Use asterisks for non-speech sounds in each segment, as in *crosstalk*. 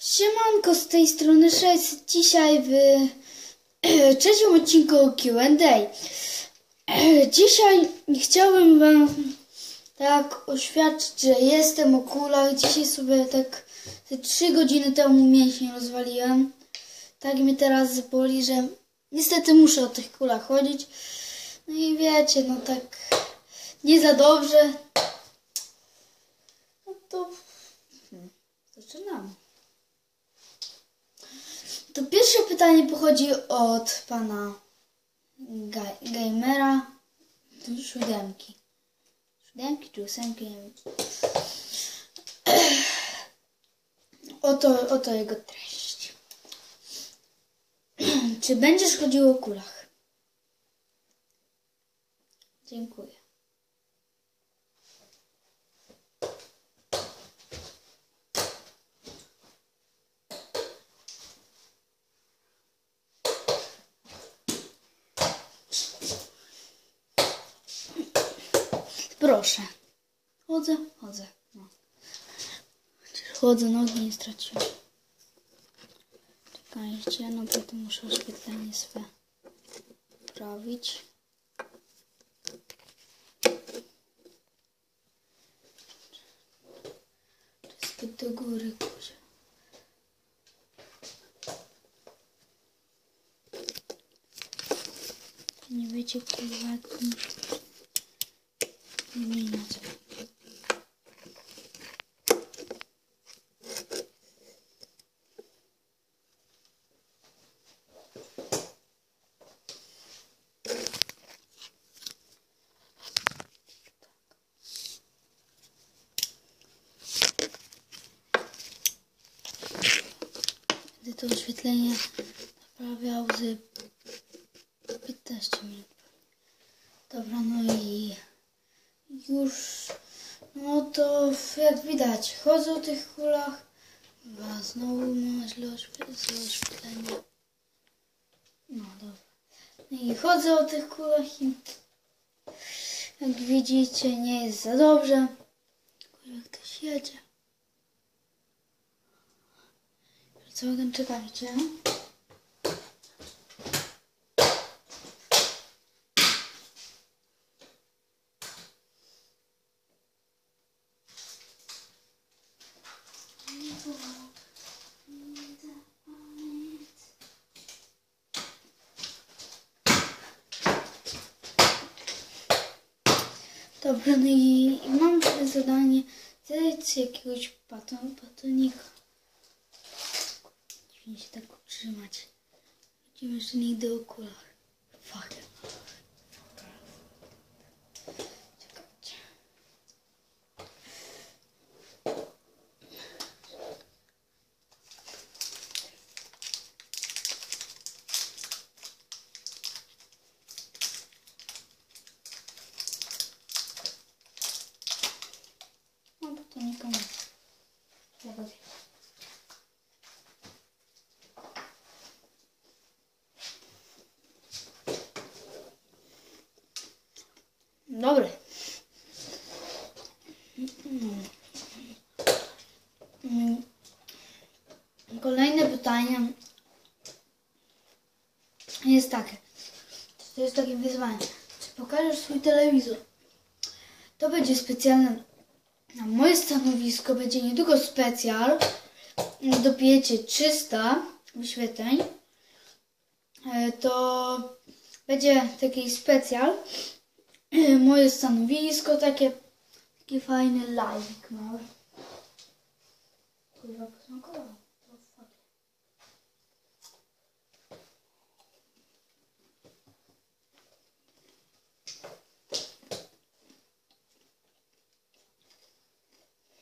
Siemanko, z tej strony 6. Dzisiaj w *clears throat* trzecim odcinku Q&A. *clears throat* Dzisiaj chciałbym wam tak oświadczyć, że jestem o kulach. Dzisiaj sobie tak te 3 godziny temu mięśnie rozwaliłem. Tak mnie teraz boli, że niestety muszę o tych kulach chodzić. No i wiecie, no tak nie za dobrze. No to hmm, zaczynamy. To pierwsze pytanie pochodzi od pana ga gamera siódemki. Siódemki czy ósemki? Nie wiem. *clears throat* Oto, oto jego treść. *clears throat* czy będziesz chodził o kulach? Dziękuję. Proszę. Chodzę, chodzę. No. Chodzę, nogi nie straciłem. Czekajcie, no potem muszę oświetlenie swe poprawić. Zbyt do góry, kurczę. Nie wiecie, kurwa, jak to muszę zmieniać. Będę to oświetlenie naprawiał z 15 minut. Dobra, no i już, no to jak widać, chodzę o tych kulach. A znowu mam źle oświe- oświetlenie. No dobra. I chodzę o tych kulach i jak widzicie nie jest za dobrze. Jak ktoś jedzie. Tam czekajcie? Dobra, no i mam zadanie zjedz jakiegoś baton, batonika. Dziwnie się tak utrzymać. Chodzimy jeszcze nigdy o kulach. Fuck. To nikomu. Dobra. Dobry. Kolejne pytanie jest takie. To jest takie wyzwanie. Czy pokażesz swój telewizor? To będzie specjalne na moje stanowisko. Będzie nie tylko specjal. Dobijecie 300 wyświetleń. E, To będzie taki specjal *clears throat* moje stanowisko, takie, taki fajny mały. Kurwa, posmakowało.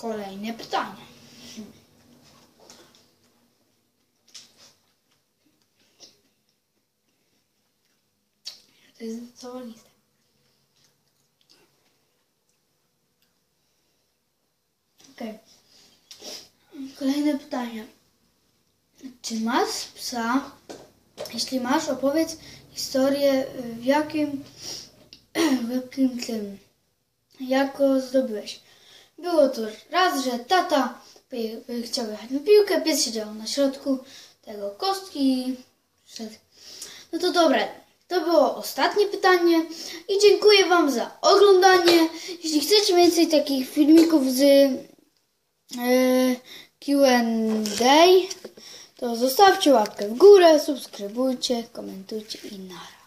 kolejne pytanie. To jest cała lista. Kolejne pytanie. Czy masz psa? Jeśli masz, opowiedz historię, w jakim, *clears throat* w jakim tym, jak go zdobyłeś. Było to raz, że tata chciał jechać na piłkę, pies siedział na środku tego kostki. No to dobra, to było ostatnie pytanie i dziękuję Wam za oglądanie. Jeśli chcecie więcej takich filmików z e, Q&A, to zostawcie łapkę w górę, subskrybujcie, komentujcie i nara.